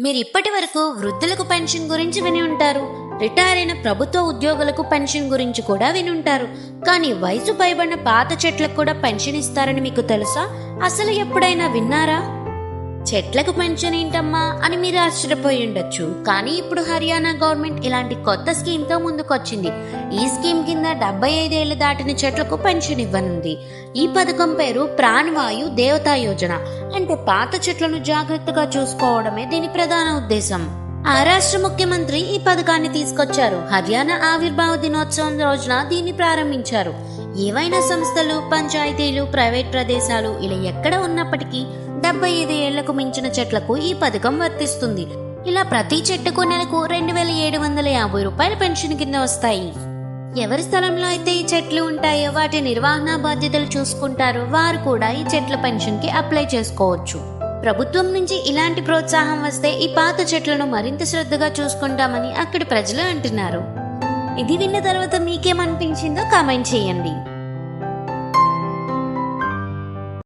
మీరు ఇప్పటి వరకు వృద్ధులకు పెన్షన్ గురించి విని ఉంటారు. రిటైర్ అయిన ప్రభుత్వ ఉద్యోగులకు పెన్షన్ గురించి కూడా విని ఉంటారు. కానీ వయసు పైబడిన పాత చెట్లకు కూడా పెన్షన్ ఇస్తారని మీకు తెలుసా? అసలు ఎప్పుడైనా విన్నారా? చెట్లకు పెన్షన్ ఏంటమ్మా అని మీరు ఆశ్చర్యపోయి ఉండొచ్చు. కానీ ఇప్పుడు హర్యానా గవర్నమెంట్ ఇలాంటి కొత్త స్కీమ్తో ముందుకొచ్చింది. ఈ స్కీమ్ కింద డెబ్బై ఐదేళ్ళు దాటిన చెట్లకు పెన్షన్ ఇవ్వనుంది ఈ పథకం పేరు ప్రాణవాయు దేవతా యోజన. అంటే పాత చెట్లను జాగ్రత్తగా చూసుకోవడమే దీని ప్రధాన ఉద్దేశం. ఆ రాష్ట్ర ముఖ్యమంత్రి ఈ పథకాన్ని తీసుకొచ్చారు. హర్యానా ఆవిర్భావ దినోత్సవం రోజున దీన్ని ప్రారంభించారు. ఏవైనా సంస్థలు పంచాయతీలు ప్రైవేట్ ప్రదేశాలు ఇలా ఎక్కడ ఉన్నప్పటికీ డెబ్బై ఐదు ఏళ్ళకు మించిన చెట్లకు ఈ పథకం వర్తిస్తుంది. ఇలా ప్రతి చెట్టుకు నెలకు రెండు వేల ఏడు వందల యాభై రూపాయల పెన్షన్ కింద వస్తాయి. ఎవరి స్థలంలో అయితే ఈ చెట్లు ఉంటాయో వాటి నిర్వహణ బాధ్యతలు చూసుకుంటారో. వారు కూడా ఈ చెట్ల పెన్షన్కి అప్లై చేసుకోవచ్చు. ప్రభుత్వం నుంచి ఇలాంటి ప్రోత్సాహం వస్తే ఈ పాత చెట్లను మరింత శ్రద్ధగా చూసుకుంటామని అక్కడి ప్రజలు అంటున్నారు. ఇది విన్న తర్వాత మీకేమనిపించిందో కామెంట్ చేయండి.